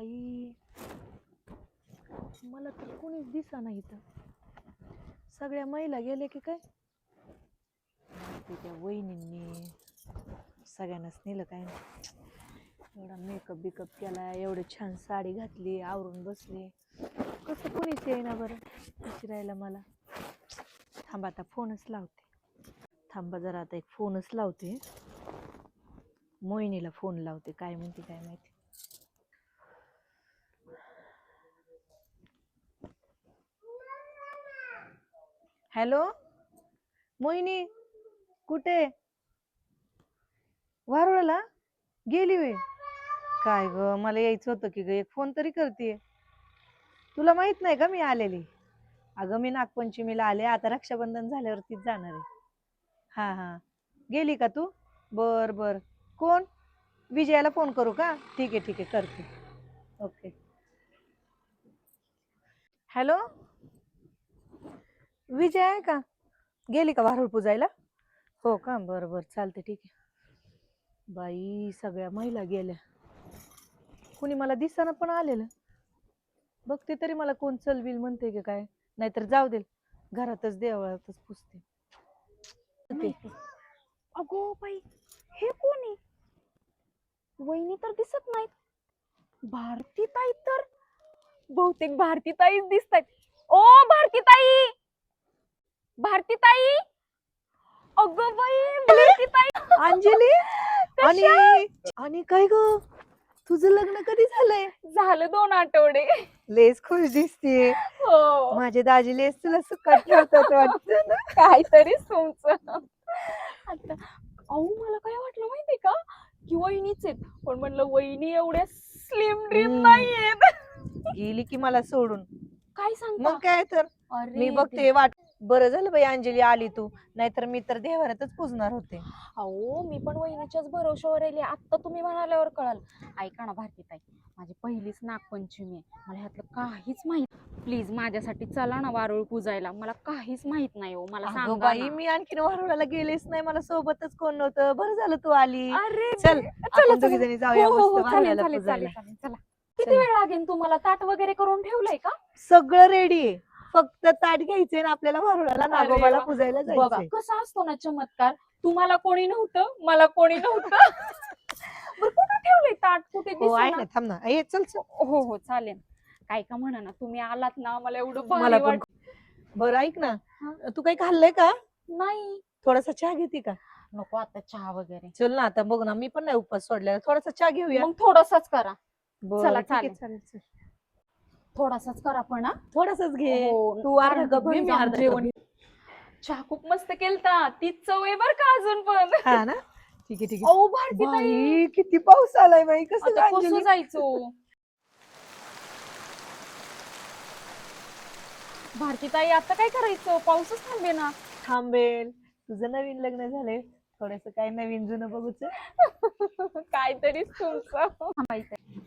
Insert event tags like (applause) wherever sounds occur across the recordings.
बाई. मला तर कोणीच दिसा नाही इथं. सगळ्या महिला गेल्या की काय? ते त्या वहिनींनी सगळ्यांनाच नेलं काय एवढा मेकअप बिकअप केला एवढं छान साडी घातली आवरून बसली. कसं कोणीच येईना बरं विचारायला मला. थांबा आता फोनच लावते. थांबा जरा आता एक फोनच लावते. मोहिनीला फोन लावते काय म्हणते काय माहिती. हॅलो? मोहिनी कुठे? वारुळाला? गेली वे काय ग मला यायचं होतं की ग एक फोन तरी करते तुला माहीत नाही का मी आलेली? अगं मी नागपंचमीला आले आता रक्षाबंधन झाल्यावरतीच जाणार आहे. हा हा. गेली का तू? बर बर. कोण? विजयाला फोन करू का? ठीक आहे ठीक आहे करते. ओके. हॅलो? विजय आहे का? गेली का वारुळ पूजायला? हो का? बरं बरं. चालते ठीक आहे. बाई सगळ्या महिला गेल्या. कुणी मला दिसाना पण आलेलं. बघते तरी मला कोण चलबिल म्हणते की काय. नाहीतर जाऊ दे. घरातच देवळातच पुसते. अगो बाई हे कोणी वहिनी तर दिसत नाहीत. भारती ताई तर बहुतेक भारती ताईच दिसतात ओ भारती ताई भारती ताई अगो बाई (laughs) भारती ताई अंजली आणि? आणि काय ग? तुझं लग्न कधी झालंय? झालं दोन आठवडे. लेस खुश दिसतीये. हो. माझे दाजी लेस तुला सुखात ठेवतात वाटतं ना? (laughs) काहीतरीच तुमचं. आता अहो मला काय वाटलं माहितीये का? की वहिनीच आहेत. पण म्हणलं वहिनी एवढ्या स्लिम ड्रीम. नाहीयेत. गेली की मला सोडून. काय सांगता? मग काय तर? अरे मी बघते वाट बरं झालं बाई अंजली आली तू. नाहीतर मी तर देवारातच पुजणार होते. अहो मी पण वहिनीच्याच भरोश्यावर आली आता तुम्ही म्हणाल्यावर कळाल. ऐका ना भारती ताई माझी पहिलीच नागपंचमी आहे. मला ह्यातलं काहीच माहीत प्लीज माझ्यासाठी चला ना वारुळ पूजायला. मला काहीच माहीत नाही हो. मला अगं सांगा बाई ना. मी आणखीन वारुळाला गेलेच नाही. मला सोबतच कोण नव्हतं. बरं झालं तू आली. अरे चल चला आपण चला जाऊया हो, हो, मस्त हो, चालेल वारुळाला चालेल पुजायला. चालेल. चालेल चला किती चला. वेळ लागेल तुम्हाला? ताट वगैरे करून ठेवलंय का? सगळं रेडी आहे. फक्त ताट घ्यायचंय ना आपल्याला वारुळाला नागोबाला वा. पुजायला बघा जायचंय कसा असतो ना चमत्कार. तुम्हाला कोणी नव्हतं मला कोणी नव्हतं. (laughs) बरं कुठं ठेवलंय ताट? कुठे हो आहे दिसेना? ना थांब ना. चल चल. हो हो चालेल. काय का म्हणा ना तुम्ही आलात ना मला एवढं भारी मला पण बरं ऐक ना. हा. तू काही खाल्लंय का? नाही. थोडासा चहा घेते का? नको आता चहा वगैरे. चल ना आता बघ ना मी पण नाही उपवास सोडलेला. थोडासा चहा घेऊया. मग थोडासाच करा. बरं, चला, ठीक आहे, चालेल. चालेल चल. थोडासाच करा पण हा. थोडासाच घे. हो, तू अर्धा अर्धा कप घे, भर मी जाम अर्धा जेवण. कप. चहा खूप मस्त केलता. तीच चव आहे बर का अजून पण. हा ना? ठीक आहे ठीक आहे. अहो भारती ताई बाई. किती पाऊस आलाय बाई कसं आता कसं? जायचो. भारती ताई आता काय करायचं? पाऊसच थांबे ना थांबेल. तुझं नवीन लग्न झालंय. थोडस काय नवीन जुनं बघूच. (laughs) काहीतरीच तुमचं. थांबायचंय.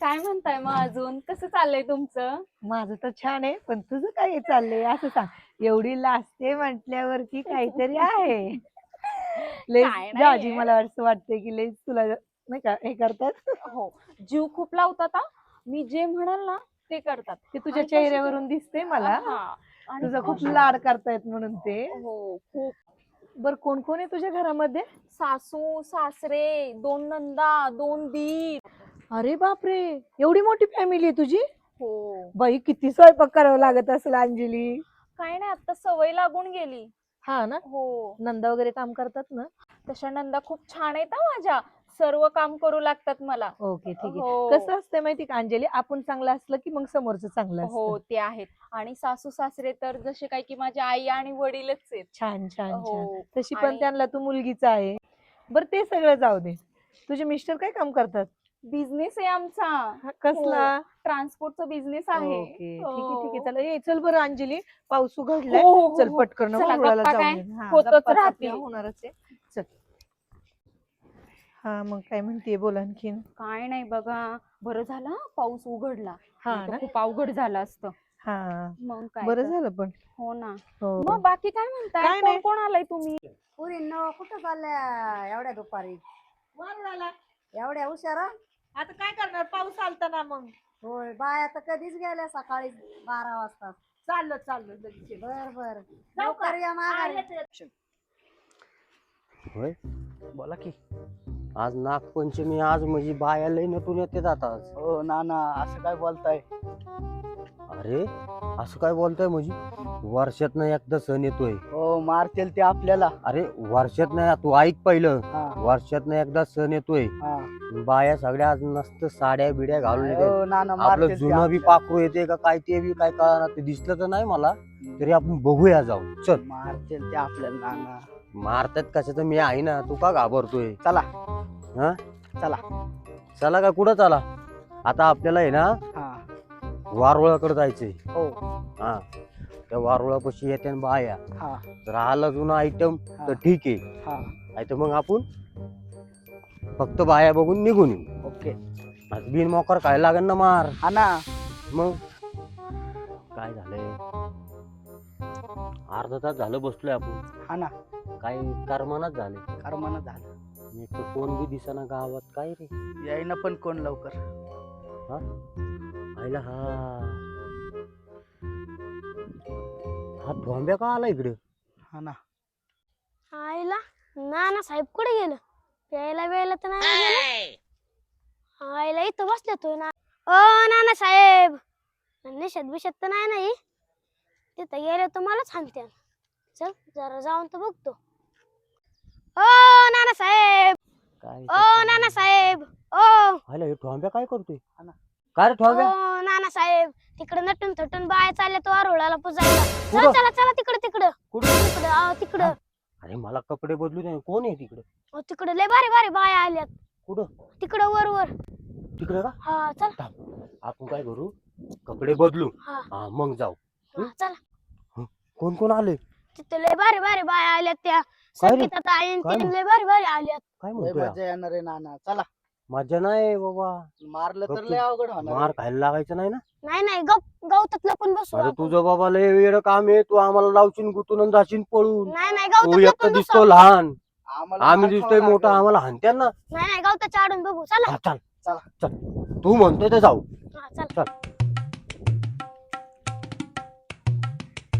काय म्हणताय मग अजून? कसं चाललंय तुमचं? माझं तर छान आहे पण तुझं काय चाललंय? असं सांग. एवढी लाजते म्हटल्यावरती काहीतरी आहे. लेस काय नाहीये. दाजी मला असं वाटतंय की लेस तुला नाही का हे करतात? हो. जीव खूप लावतात हा. मी जे म्हणाल ना ते करतात. ते तुझ्या चेहऱ्यावरून दिसते मला. हा. आणि तुझा खूप कशी- लाड करतायत म्हणून ते. हो खूप. बर कोण कोण आहे तुझ्या घरामध्ये? सासू सासरे दोन नंदा दोन दीर. अरे बापरे एवढी मोठी फॅमिली आहे तुझी? हो. बाई किती स्वयंपाक करावं लागत असेल अंजली. काय नाही आता सवय लागून गेली. हा ना? हो. नंदा वगैरे काम करतात ना? तशा नंदा खूप छान आहेत हा माझ्या. सर्व काम करू लागतात मला. ओके ठीक आहे. हो. कसं असतं माहिती का अंजली? आपण चांगलं असलं की मग समोरचं चांगलं हो असतं. ते आहेत. आणि सासू सासरे तर जसे काय की माझी आई आणि वडीलच आहेत. छान छान छान. हो तशी पण आणि- त्यांना तू मुलगीच आहे. बर ते सगळं जाऊ दे. तुझे मिस्टर काय काम करतात? बिझनेस आहे आमचा. हा, कसला? ट्रान्सपोर्टचा बिझनेस आहे. ओके ठीक आहे ठीक आहे. हो. चला ये चल बरं अंजली पाऊस उघडलाय. हो, हो, चल हो. पटकन चला, मंगळाला गप्पा जाऊन काय? येऊ. हा, होतच गप्पा तर राहतील. आपल्या होणारच आहे. चल. हा मग काय म्हणते बोल आणखीन. काय नाही बघा बरं झालं हा, पाऊस उघडला. हा ना? खूप अवघड झालं असतं. हा मग काय बरं तर. झालं पण. हो ना. हो. मग बाकी काय म्हणताय? कोण नाही. कोण आलाय तुम्ही? पुरी न कुठं चालल्या? एवढ्या दुपारी. एवढ्या हुशारा आता काय करणार? पाऊस आलता ना मग. होय बाया तर कधीच गेल्या सकाळी बारा वाजता. चाललं चाललं लगेच. बर बर. जाऊ का? लवकर या हा, माघारी. येते, येते. होय? बोला की. आज नागपंचमी आज म्हणजे बाया लय नटून येते आता. आज हो ना ना असं काय बोलताय? अरे असं काय बोलतोय म्हणजे वर्षात एकदा सण येतोय. हो मारतील ते आपल्याला. अरे वर्षात नाही तू ऐक पहिलं. हा. वर्षात एकदा सण येतोय. हा. बाया सगळ्या आज मस्त साड्या बिड्या घालून येते हो ना ना आपलं मारतील ते जुनं बी आपल्याला. पाखरू येते का काय ते बी काय कळणार ते दिसलं तर नाही मला. तरी आपण बघूया जाऊ. चल. मारतील ते आपल्याला ना ना. मारतात कशाचं? मी आहे ना तू का घाबरतोय? चला. हा? चला. चला का? कुठं चला? आता आपल्याला आहे ना हा. वारुळाकडे जायचंय. हो. हा. त्या वारुळापाशी येते न बाया. हा. जर आला जुना आयटम हा. तर ठीक आहे. हा. नाही तर मग आपण फक्त बाया बघून निघून येऊ. ओके. बिन मोकर काय लागेल ना मार? हा ना. मग? काय झालंय? अर्धा तास झालं बसलोय आपण. हा ना. काय करमानाच झाले. कर्मानं झालं. मी तर कोण बी दिसाना गावात काय रे? यायना पण कोण लवकर? आईला हा. हा ढोंब्या का आला इकडे? हा ना. आईला नाना साहेब कुठे गेलं? प्यायला वेळेला तर नाही गेलं. आईला इथं बसले तो ना. ओ नाना साहेब. निषेध बिषेध तर नाही नाही तिथं गेले तर मलाच सांगते चल जरा जाऊन तर बघतो. ओ नाना साहेब. काय ओ नाना साहेब. ओ. आला हे ढोंब्या काय करतोय? हा ना. काय रे ढोंब्या ओ नाना साहेब तिकडे नटून थटून बाय चालले तो आरोळाला पुजायला. चला कुठं? चला चला तिकडे तिकडं. कुठं? तिकडं अहो, तिकडं. अरे मला कपडे बदलू दे कोण आहे तिकडे? अहो, तिकडं लय भारी भारी बाया आल्यात. कुठं? तिकडं वर वर. तिकडे का? हा चल. आपण काय करू? कपडे बदलू. हा. हा मग जाऊ. हा, चला. कोण कोण आले? तिथे लय भारी भारी बाया आल्यात त्या. काय रे? संगीता ताईन काय लय भारी भारी आल्यात. काय लय म्हणतोय मजा येणार आहे नाना. चला. मजा नाही बाबा. मारलं तर लय अवघड होणार मार खायला लागायचं नाही ना? नाही नाही गप गवतात लपून बसू अरे आपण. तुझं बाबा लय वेळ काम आहे. तू आम्हाला लावशील गुतून आणि जाशील पळून. नाही नाही तू गवतात एक तर लपून बसू दिसतो. लहान. आम्हाला आम्ही दिसतोय मोठा लागेल. आम्हाला हाणत्याल ना. नाही नाही गवताच्या आडून बघू. चला. हा, चल. चला. चल. तू म्हणतोय तर जाऊ. हा, चल.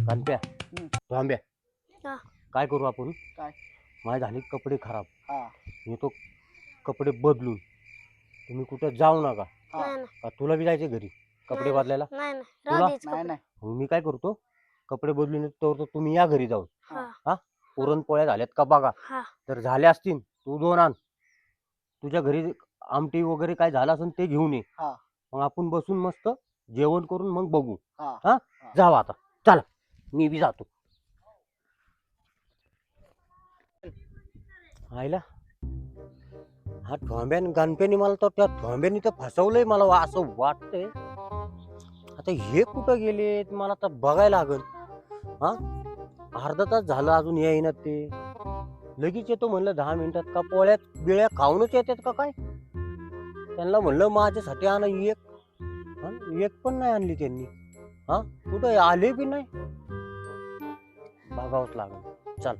कानप्या हम्म. थांब्या हा. काय करू आपण? काय? माझे झाले कपडे खराब. हा. मी तो कपडे बदलून तुम्ही कुठं जाऊ नका. हा. नाही. का तुला बी जायचे घरी कपडे नाही. बदलायला? नाही नाही. तुला? राहू द्यायचं नाही कपडे. नाही. मग मी काय करतो? कपडे बदलून येतो तर तुम्ही या घरी जाऊन. हा. पुरणपोळ्या झाल्यात का बघा? हा. तर झाल्या असतील तू दोन आण. तुझ्या घरी आमटी वगैरे काय झालं असेल ते घेऊन ये. हा. मग आपण बसून मस्त जेवण करून मग बघू. हा. हा? हा. जाऊ आता. चला. मी बी जातो. आईला? हा थोंब्यान गणप्यानी मला तर त्या ठोंब्यानी तर फसवलंय मला वा- असं वाटतंय. आता हे कुठं गेले मला तर बघायला लागल. हा? अर्धा तास झालं अजून येईना ते. लगेच येतो म्हणलं दहा मिनिटात. का पोळ्यात बिळ्या खाऊनच येतात का काय? त्यांना म्हणलं माझ्यासाठी आणा एक. एक पण नाही आणली त्यांनी. हा? कुठं आले बी नाही? बघावंच लागल. चल.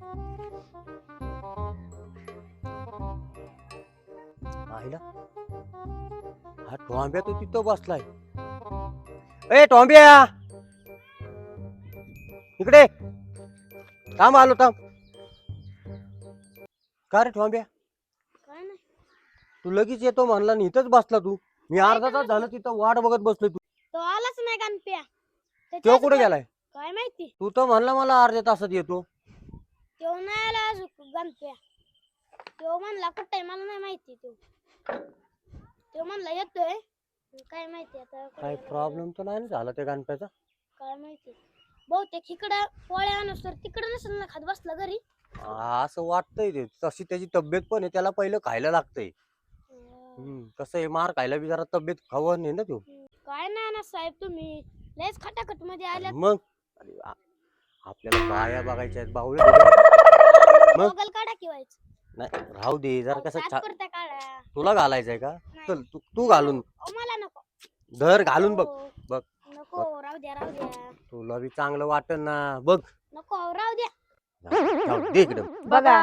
आईला हा टॉम्ब्या तो तिथं बसलाय. ए टॉम्ब्या! इकडे! थांब आलो थांब. का रे काय नाही. तू लगेच येतो म्हणला आणि इथंच बसला तू. मी अर्धा तास झालं तिथं वाट बघत बसलोय तू. तो आलाच नाही गणप्या तो त्याच्याच कुठे गेलाय? काय माहिती? तू तर म्हणला मला अर्ध्या तासात येतो. तो नाही आला अजून गणप्या तो म्हणला कुठे मला नाही माहिती तो. तो म्हणला येतोय. काय माहिती आता काय. प्रॉब्लेम तर नाही ना झाला त्या गणप्याचा? काय माहिती. बहुतेक इकडं पोळ्या तर तिकडं नसेल ना खात बसला घरी. असं वाटतंय ते. तशी त्याची तब्येत पण आहे त्याला पहिलं खायला लागतंय. अं, हम्म, कसं आहे मार खायला बी जरा तब्येत खावं नाही ना तो. काय नाही ना साहेब तुम्ही लयच खटाखटमध्ये आल्यात. मग? अरे, आ- आपल्याला बाया बघायच्या आहेत बाहुळे मग? मोगल काढा किवायच नाही राहू दे जरा कसं छा- करता काढा तुला घालायचंय का? नाही. चल तू तू घालून. अहो, मला नको. धर घालून बघ. नको. बघ, नको राहू द्या राहू द्या. तुला बी चांगलं वाटन ना. बघ. नको राहू द्या. जाऊ दे इकडं. (laughs) बघा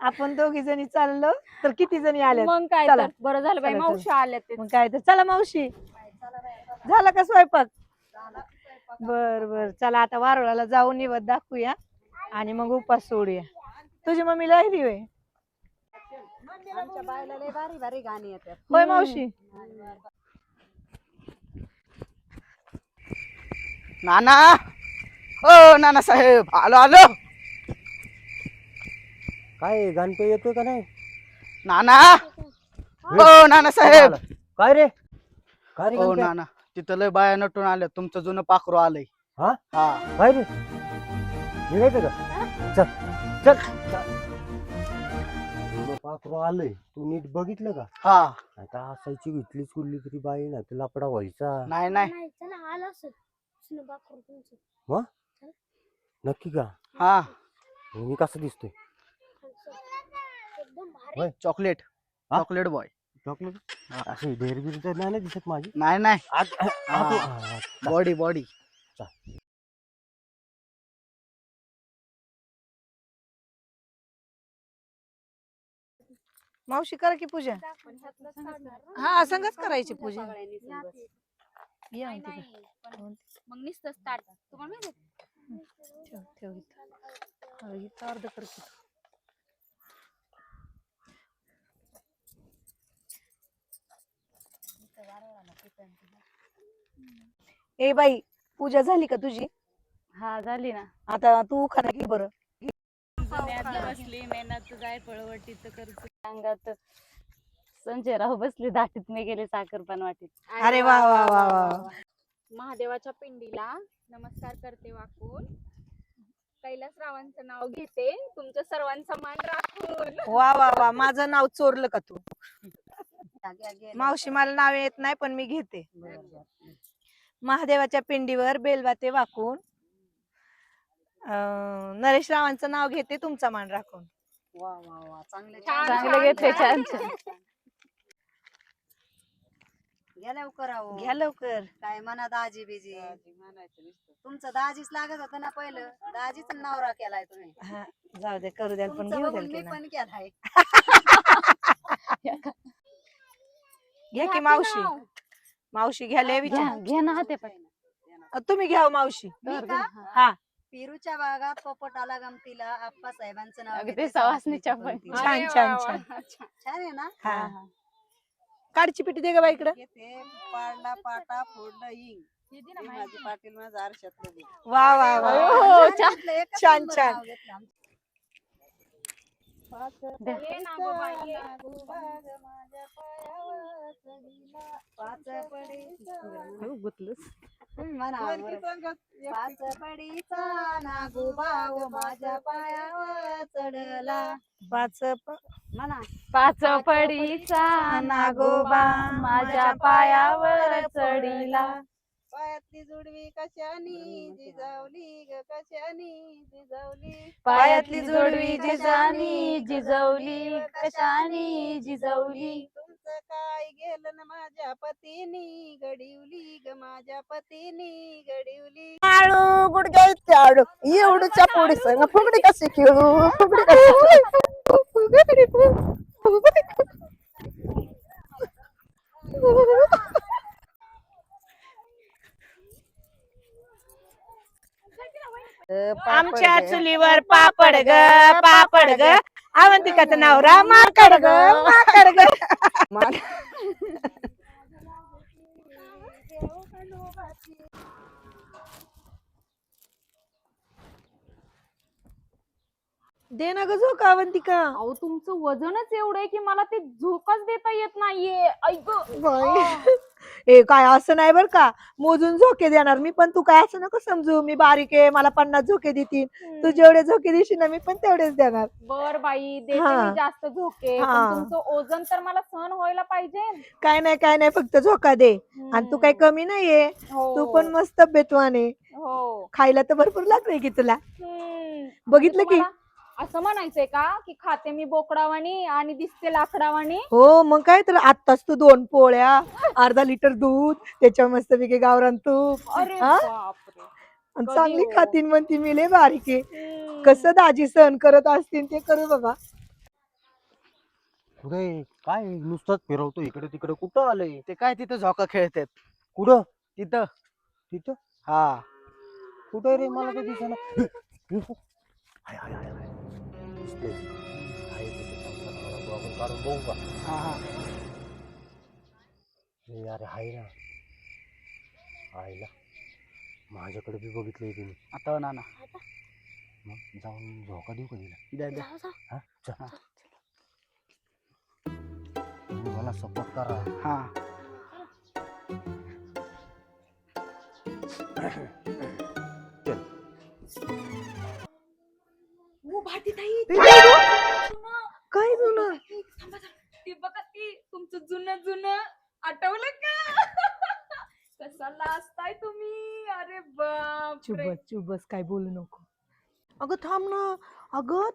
आपण दोघी जणी चाललो तर किती जणी आल्या मग काय चला. तर बरं झालं बाई चला, मावशी आल्या ते. मग काय तर चला मावशी. झाला का स्वयंपाक? बर बर. चला आता वारुळाला जाऊन निवत दाखवूया आणि मग उपास सोडूया. तुझी मम्मी लहरी होय. आमच्या बायला लय भारी भारी गाणी येतात. होय मावशी. नाना. ओ नाना साहेब आलो आलो. काय गणपती येतोय का नाही? नाना. ओ नाना साहेब. काय रे? काय रे गणप्या? नाना. तिथं लय बाया नटून आल्या तुमचं जुनं पाखरू आलंय. हा? हा. काय रे? निघायचं का? चल चल. पाखरू आलंय. तू नीट बघितलं का? हा. आता असायची इथलीच कुठली तरी बाई ना तुला लपडा व्हायचा. नाही नाही. नाही चला आलं असेल. सुनं बाकरू तुमचं. नक्की का? हा. मी कसं दिसतोय? एकदम भारी. चॉकलेट. हा? Chocolate boy. चॉकलेट? अशी ढेरबीर तर नाही ना दिसत माझी? नाही नाही. Body body. मावशी करा की पूजा. हा संगच करायची पूजा. या नाही, म्हणते नाही, पण मग नुसतं स्टार्ट तुम्हाला माहिती आहे? का? ठेव ठेव इथं. हा, इथं अर्ध कर की. ए बाई पूजा झाली का तुझी? हा झाली ना. आता तू खाना की बरं. बसली मेहनत जाय पळवटीत करतो. अंगात संजयराव बसले दाटीत मी गेले साखर पण वाटीत. अरे वा वा वा वा महादेवाच्या पिंडीला नमस्कार करते वाकून. कैलासरावांचं नाव घेते. तुमच्या सर्वांचा मान राखून. वा वा वा. माझं नाव चोरलं का तू. मावशी मला नाव येत नाही पण मी घेते. महादेवाच्या पिंडीवर बेलवाते वाकून. अं, नरेश रावांचं नाव घेते तुमचा मान राखून. वा वा वा. चांगलं. चांगलं. घेतलंय, छान, छान. घ्या लवकर अहो. घ्या लवकर. काय म्हणा दाजी बिजी. तुमचं दाजीच लागत होतं ना पहिलं? दाजीच नवरा केलाय तुम्ही. हा जाऊ दे करू द्याल पण तुमचं घेऊ बघून द्याल मी की ना. पण केलाय. घ्या की मावशी. मावशी घ्या लय घ्या विचार. घ्या ना हाते पाय तुम्ही घ्या हो मावशी. मी का? हा. पेरूच्या बागात पोपटाला गमतीला आप्पा साहेबांचं नाव अगदी घेते, सवासणीची पण. छान छान छान छान आहे ना हा काढची पिटी दे ग बाई इकडं घेते पाडला पाटा फोडला हे माझी पाटील माझा आरशातलं. वा वा वा अयो, छान छान. घेतलं, एकच छान, नंबर छान. नाव घेतलं आमचं. ये. माझ्या पायावर चढीला. पाच पडीचा तुम्ही म्हणा. पाच पडीचा नागोबाग माझ्या पायावर चढला पाच प- म्हणा पाच पडीचा नागोबा माझ्या पायावर चढीला पायातली जुडवी कशानी जिजावली ग कशानी? जिजावली पायातली जोडवी जिजानी जिजवली कशानी? जिजवली. तुमचं काय गेलं ना माझ्या पतीनी? गडिवली ग माझ्या पतीनी गडिवली आळू गुडघ्याचे आळू एवढूच्या पोडी संग. फुगडी कशी खेळू? फुगडी कशी आमच्या चुलीवर पापड ग पापड ग. अवंतिकाचं नाव रामाकड ग माकड ग (laughs) दे ना ग झोका अवंतिका. अहो तुमचं वजनच एवढं आहे की मला ते झोकाच देता येत नाहीये. ऐक (laughs) ए काय असं नाही बर का? मोजून झोके देणार. मी पण तू काय असं नको समजू. मी बारीक आहे मला पन्नास झोके देतील. तू जेवढे झोके देशील ना मी पण तेवढेच देणार. बर बाई देते हा. मी जास्त झोके. पण हा. तुमचं ओझन तर मला सहन व्हायला पाहिजे. काय नाही काय नाही फक्त झोका दे. आणि तू काही कमी नाहीये. हो. तू पण मस्त तब्येतवान आहे. हो. खायला तर भरपूर लागतंय की तुला. बघितलं की? तुम्हाला असं म्हणायचंय का की खाते मी बोकडावानी आणि दिसते लाकडावानी हो मग काय तर आत्ताच तू दोन पोळ्या अर्धा लिटर दूध त्याच्यावर मस्त पैकी गावरान तूप अरे हा? बापरे. आणि कधी चांगली हो? खातीन म्हणती मी लय बारीक कसं दाजी सहन करत असतील ते करू बाबा. कुठे? काय नुसतंच फिरवतो इकडे तिकडे कुठं आलंय? ते काय तिथं झोका खेळतात? कुठं? तिथं? तिथं? हा. कुठे रे? मला तर दिसेना. हाय, (laughs) हाय, हाय, हाय. दिसतंय. आहे तिथं. थांब, थांब, थांब, आपण काढून बघू का हा हा ए अरे हाय ना आईला माझ्याकडे बी बघितलंय तुम्ही आता नाना मग जाऊन झोका देऊ का तिला द्या द्या. हा चल तुम्ही मला सपोर्ट करा हा हो भारतीताई? जुनं. काय जुनं? ती थांबा. ती बघा ती तुमचं जुनं जुनं आठवलं का? (laughs) कसा लाजताय तुम्ही. अरे बाप चुबस चुबस काय बोलू नको. अगं थांब ना. अगं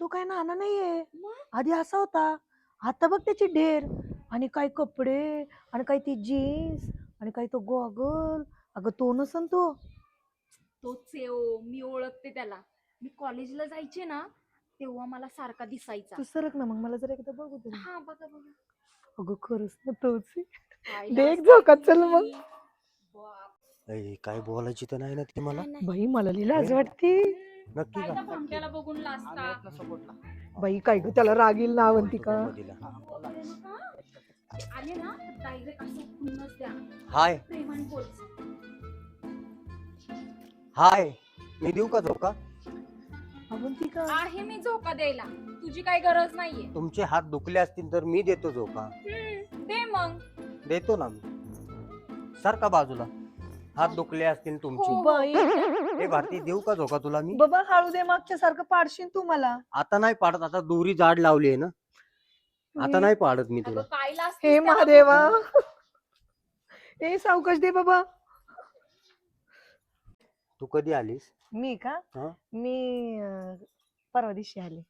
तो काय नाना नाहीये. आधी असा होता. आता बघ त्याची ढेर. आणि काय कपडे आणि काय ती जीन्स आणि काय तो गॉगल. अगं तो नसन तो. तोच आहे हो, मी ओळखते त्याला. मी कॉलेजला जायचे ना तेव्हा मला सारखा दिसायचा. तू सरक ना मग मला जर एकदा बघू दे. हा बघा बघा. अगं खरंच ना तोच आहे. काय देख झोका, चल मग. बाप. काय बोलायची तर नाही ना ती मला? बाई मला लई लाज वाटते. नक्की काय का? त्या भामट्याला बघून लाजता? बाई काय ग त्याला रागील ना अवंतिका तिला आले ना डायरेक्ट असं खुन्नच द्या. हाय. प्रेमाने हाय. मी देऊ का झोका अवंतिका आहे मी झोका द्यायला. तुझी काही गरज नाहीये. तुमचे हात दुखले असतील तर मी देतो झोका. हम्म, दे मग. देतो ना मी. सारखा बाजूला? हात दुखले असतील तुमचे. हो. बाई. हे भारती देऊ का झोका तुला मी? बाबा हळू दे मागच्या सारखं पाडशील तू मला. आता नाही पाडत आता दोरी जाड लावली आहे ना. आता नाही पाडत मी अगं, तुला काय लाजतेस हे त्याला महादेवा? ए सावकाश दे बाबा. तू कधी आलीस? मी का? हा? मी अं, परवा दिवशी आले.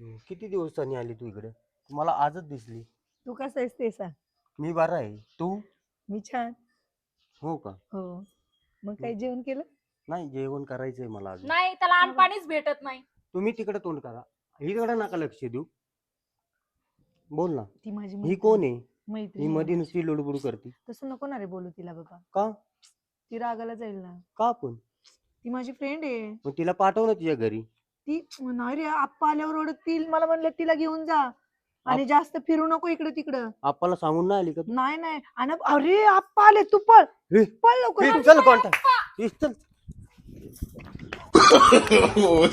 हम्म, किती दिवसांनी आली तू इकडे? मला आजच दिसली. तू कसं आहेस ते सांग. मी बरा आहे. तू? मी छान. हो का? हो. मग काही जेवण केलं? नाही जेवण करायचंय मला अजून. नाही त्याला अनपाणीच भेटत नाही. तुम्ही तिकडे तोंड करा. इकडे नका लक्ष देऊ. बोल ना. ती माझी ही मैत्रीण. कोण आहे? आहे. ही मैत्रीण. मध्ये आहे. नुसती लुडबुड करते. तसं नको ना रे बोलू तिला बाबा. का? ती रागाला जाईल ना. का पण? ती माझी फ्रेंड आहे. मग तिला पाठव ना तुझ्या घरी? ती नाही रे आप्पा आल्यावर ओरडतील. मला म्हणलं तिला घेऊन जा. आणि जास्त फिरू नको इकडे तिकडं. आपल्याला सांगून नाही आली का तू? नाही नाही. आणि अरे आप्पा आले. तू पळ. हे, पळ लवकर. चल कॉन्टॅक्ट चल. (laughs)